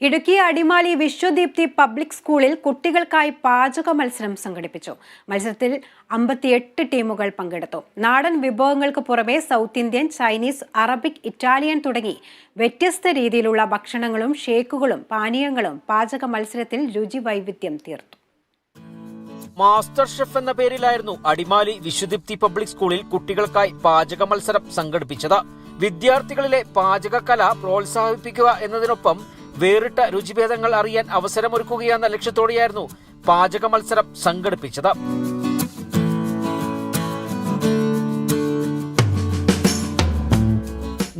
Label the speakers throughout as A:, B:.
A: Idukki Adimali Vishwadeepthi public സ്കൂളിൽ കുട്ടികൾക്കായി പാചക മത്സരം സംഘടിപ്പിച്ചു. മത്സരത്തിൽ അമ്പത്തിയെട്ട് ടീമുകൾ പങ്കെടുത്തു. നാടൻ വിഭവങ്ങൾക്ക് പുറമെ South Indian Chinese Arabic Italian തുടങ്ങി വ്യത്യസ്ത രീതിയിലുള്ള ഭക്ഷണങ്ങളും ഷേക്കുകളും പാനീയങ്ങളും പാചക മത്സരത്തിൽ രുചി വൈവിധ്യം തീർത്തു.
B: മാസ്റ്റർ ഷെഫ് എന്ന പേരിലായിരുന്നു അടിമാലി വിശ്വദീപ്തി പബ്ലിക് സ്കൂളിൽ കുട്ടികൾക്കായി പാചക മത്സരം സംഘടിപ്പിച്ചത്. വിദ്യാർത്ഥികളിലെ പാചകകല പ്രോത്സാഹിപ്പിക്കുക എന്നതിനൊപ്പം വേറിട്ട രുചിഭേദങ്ങൾ അറിയാൻ അവസരമൊരുക്കുകയെന്ന ലക്ഷ്യത്തോടെയായിരുന്നു പാചക മത്സരം സംഘടിപ്പിച്ചത്.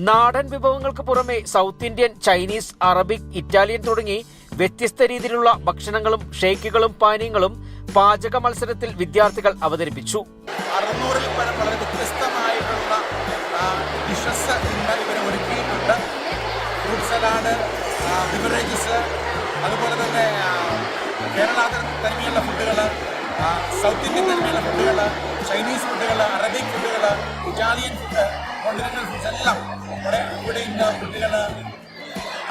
B: നാടൻ വിഭവങ്ങൾക്ക് പുറമെ South Indian Chinese Arabic Italian തുടങ്ങി വ്യത്യസ്ത രീതിയിലുള്ള ഭക്ഷണങ്ങളും ഷേക്കുകളും പാനീയങ്ങളും പാചക മത്സരത്തിൽ വിദ്യാർത്ഥികൾ അവതരിപ്പിച്ചു.
C: ഫ്രൂട്ട് സലാഡ് ബിവറേജസ് അതുപോലെ തന്നെ കേരള തനിമയുള്ള ഫുഡുകൾ സൗത്ത് ഇന്ത്യൻ തനിമയുള്ള ഫുഡുകൾ ചൈനീസ് ഫുഡുകൾ അറബിക് ഫുഡുകൾ ഇറ്റാലിയൻ ഫുഡ് കോണ്ടിനെന്റൽ ഫുഡ്സ് എല്ലാം ഇവിടെ ഇവിടെ ഇന്ന്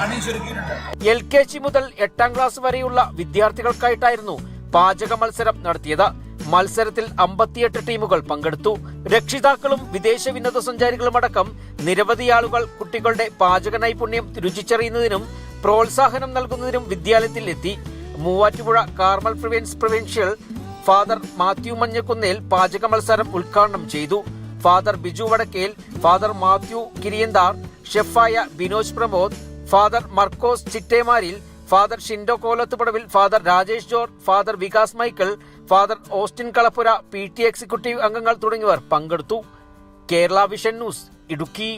C: അണിയിച്ചൊരുക്കിയിട്ടുണ്ട്
B: എൽ കെ ജി മുതൽ എട്ടാം ക്ലാസ് വരെയുള്ള വിദ്യാർത്ഥികൾക്കായിട്ടായിരുന്നു പാചക മത്സരം നടത്തിയത്. മത്സരത്തിൽ അമ്പത്തിയെട്ട് ടീമുകൾ പങ്കെടുത്തു. രക്ഷിതാക്കളും വിദേശ വിനോദസഞ്ചാരികളുമടക്കം നിരവധി ആളുകൾ കുട്ടികളുടെ പാചക നൈപുണ്യം രുചിച്ചറിയുന്നതിനും പ്രോത്സാഹനം നൽകുന്നതിനും വിദ്യാലയത്തിൽ എത്തി Muvattupuzha Carmel province provincial father Mathew Manjakkunnel പാചക മത്സരം ഉദ്ഘാടനം ചെയ്തു. Father Biju Vadakkel father Mathew Kiriyanthar ഷെഫായ Binoj Pramod father Markose Chittemaril father Shindo Kolathupadavil father Rajesh George father Vikas Michael father Austin Kalappura P T executive അംഗങ്ങൾ തുടങ്ങിയവർ പങ്കെടുത്തു. Kerala vision news Idukki.